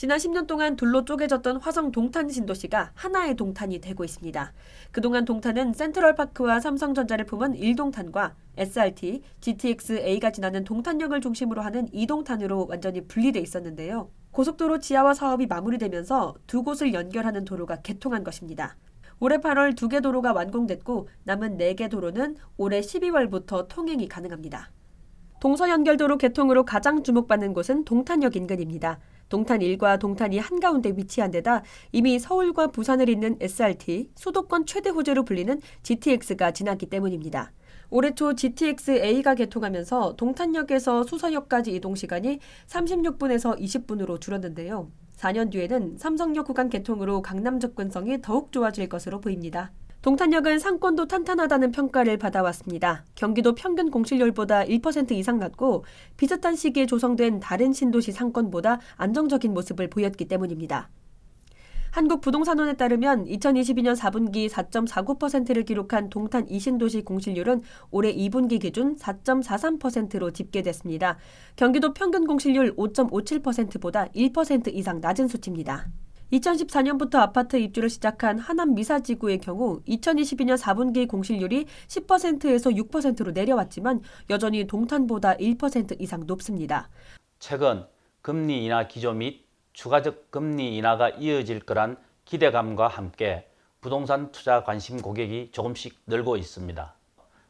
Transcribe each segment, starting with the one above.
지난 10년 동안 둘로 쪼개졌던 화성 동탄 신도시가 하나의 동탄이 되고 있습니다. 그동안 동탄은 센트럴파크와 삼성전자를 품은 1동탄과 SRT, GTX-A가 지나는 동탄역을 중심으로 하는 2동탄으로 완전히 분리돼 있었는데요. 고속도로 지하화 사업이 마무리되면서 두 곳을 연결하는 도로가 개통한 것입니다. 올해 8월 두 개 도로가 완공됐고 남은 네 개 도로는 올해 12월부터 통행이 가능합니다. 동서연결도로 개통으로 가장 주목받는 곳은 동탄역 인근입니다. 동탄 1과 동탄이 한가운데 위치한 데다 이미 서울과 부산을 잇는 SRT, 수도권 최대 호재로 불리는 GTX가 지났기 때문입니다. 올해 초 GTX-A가 개통하면서 동탄역에서 수서역까지 이동 시간이 36분에서 20분으로 줄었는데요. 4년 뒤에는 삼성역 구간 개통으로 강남 접근성이 더욱 좋아질 것으로 보입니다. 동탄역은 상권도 탄탄하다는 평가를 받아왔습니다. 경기도 평균 공실률보다 1% 이상 낮고 비슷한 시기에 조성된 다른 신도시 상권보다 안정적인 모습을 보였기 때문입니다. 한국부동산원에 따르면 2022년 4분기 4.49%를 기록한 동탄 이신도시 공실률은 올해 2분기 기준 4.43%로 집계됐습니다. 경기도 평균 공실률 5.57%보다 1% 이상 낮은 수치입니다. 2014년부터 아파트 입주를 시작한 하남 미사지구의 경우 2022년 4분기 공실률이 10%에서 6%로 내려왔지만 여전히 동탄보다 1% 이상 높습니다. 최근 금리 인하 기조 및 추가적 금리 인하가 이어질 거란 기대감과 함께 부동산 투자 관심 고객이 조금씩 늘고 있습니다.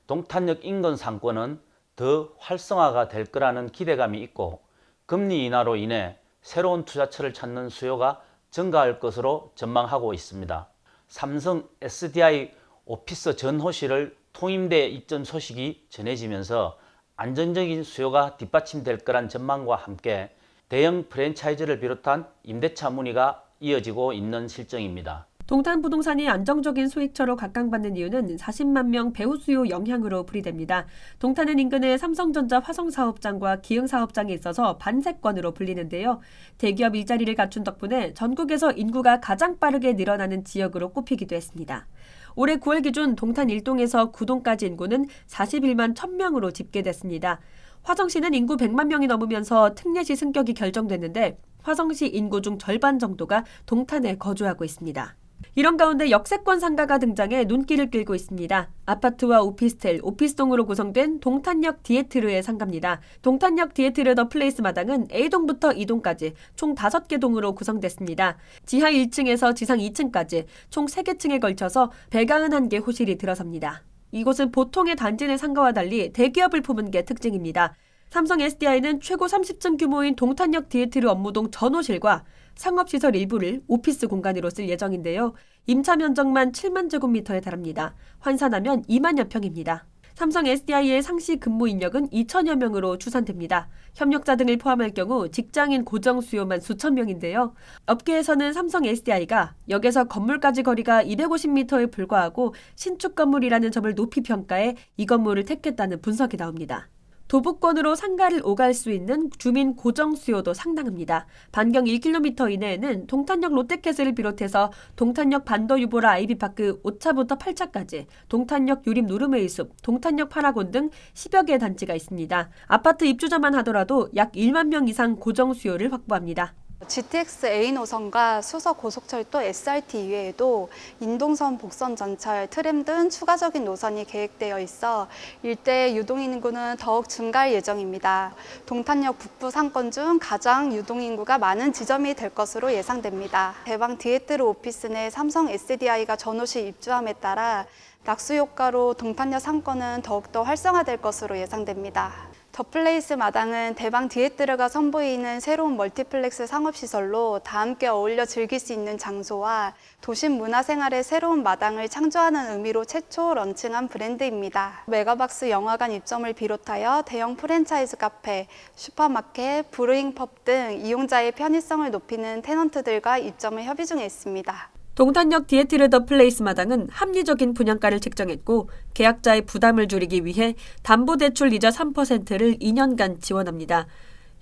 동탄역 인근 상권은 더 활성화가 될 거라는 기대감이 있고 금리 인하로 인해 새로운 투자처를 찾는 수요가 증가할 것으로 전망하고 있습니다. 삼성 SDI 오피스 전호실을 통임대 입점 소식이 전해지면서 안정적인 수요가 뒷받침될 거란 전망과 함께 대형 프랜차이즈를 비롯한 임대차 문의가 이어지고 있는 실정입니다. 동탄 부동산이 안정적인 수익처로 각광받는 이유는 40만 명 배후 수요 영향으로 풀이됩니다. 동탄은 인근에 삼성전자 화성 사업장과 기흥 사업장이 있어서 반세권으로 불리는데요. 대기업 일자리를 갖춘 덕분에 전국에서 인구가 가장 빠르게 늘어나는 지역으로 꼽히기도 했습니다. 올해 9월 기준 동탄 1동에서 9동까지 인구는 41만 1000명으로 집계됐습니다. 화성시는 인구 100만 명이 넘으면서 특례시 승격이 결정됐는데 화성시 인구 중 절반 정도가 동탄에 거주하고 있습니다. 이런 가운데 역세권 상가가 등장해 눈길을 끌고 있습니다. 아파트와 오피스텔, 오피스동으로 구성된 동탄역 디에트르의 상가입니다. 동탄역 디에트르 더 플레이스 마당은 A동부터 2동까지 총 5개 동으로 구성됐습니다. 지하 1층에서 지상 2층까지 총 3개 층에 걸쳐서 191개 호실이 들어섭니다. 이곳은 보통의 단지 내 상가와 달리 대기업을 품은 게 특징입니다. 삼성 SDI는 최고 30층 규모인 동탄역 디에트르 업무동 전호실과 상업시설 일부를 오피스 공간으로 쓸 예정인데요. 임차 면적만 7만 제곱미터에 달합니다. 환산하면 2만여 평입니다. 삼성 SDI의 상시 근무 인력은 2천여 명으로 추산됩니다. 협력자 등을 포함할 경우 직장인 고정 수요만 수천 명인데요. 업계에서는 삼성 SDI가 역에서 건물까지 거리가 250m에 불과하고 신축 건물이라는 점을 높이 평가해 이 건물을 택했다는 분석이 나옵니다. 도북권으로 상가를 오갈 수 있는 주민 고정 수요도 상당합니다. 반경 1km 이내에는 동탄역 롯데캐슬을 비롯해서 동탄역 반도유보라 아이비파크 5차부터 8차까지, 동탄역 유림 노르메이 숲, 동탄역 파라곤 등 10여 개의 단지가 있습니다. 아파트 입주자만 하더라도 약 1만 명 이상 고정 수요를 확보합니다. GTX A 노선과 수서 고속철도 SRT 이외에도 인동선, 복선 전철, 트램 등 추가적인 노선이 계획되어 있어 일대 유동 인구는 더욱 증가할 예정입니다. 동탄역 북부 상권 중 가장 유동 인구가 많은 지점이 될 것으로 예상됩니다. 대방 디에트르 오피스 내 삼성 SDI가 전호시 입주함에 따라 낙수 효과로 동탄역 상권은 더욱더 활성화될 것으로 예상됩니다. 더 플레이스 마당은 대방 디에트르가 선보이는 새로운 멀티플렉스 상업시설로 다 함께 어울려 즐길 수 있는 장소와 도심 문화생활의 새로운 마당을 창조하는 의미로 최초 런칭한 브랜드입니다. 메가박스 영화관 입점을 비롯하여 대형 프랜차이즈 카페, 슈퍼마켓, 브루잉 펍 등 이용자의 편의성을 높이는 테넌트들과 입점을 협의 중에 있습니다. 동탄역 디에트르 더 플레이스 마당은 합리적인 분양가를 책정했고 계약자의 부담을 줄이기 위해 담보대출 이자 3%를 2년간 지원합니다.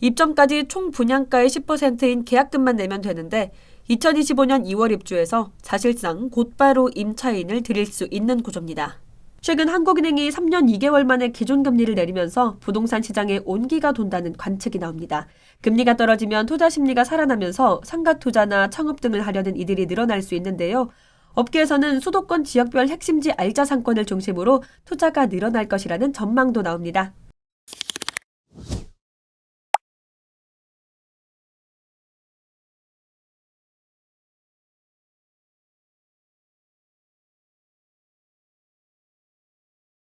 입점까지 총 분양가의 10%인 계약금만 내면 되는데 2025년 2월 입주해서 사실상 곧바로 임차인을 드릴 수 있는 구조입니다. 최근 한국은행이 3년 2개월 만에 기준금리를 내리면서 부동산 시장에 온기가 돈다는 관측이 나옵니다. 금리가 떨어지면 투자 심리가 살아나면서 상가 투자나 창업 등을 하려는 이들이 늘어날 수 있는데요. 업계에서는 수도권 지역별 핵심지 알짜 상권을 중심으로 투자가 늘어날 것이라는 전망도 나옵니다.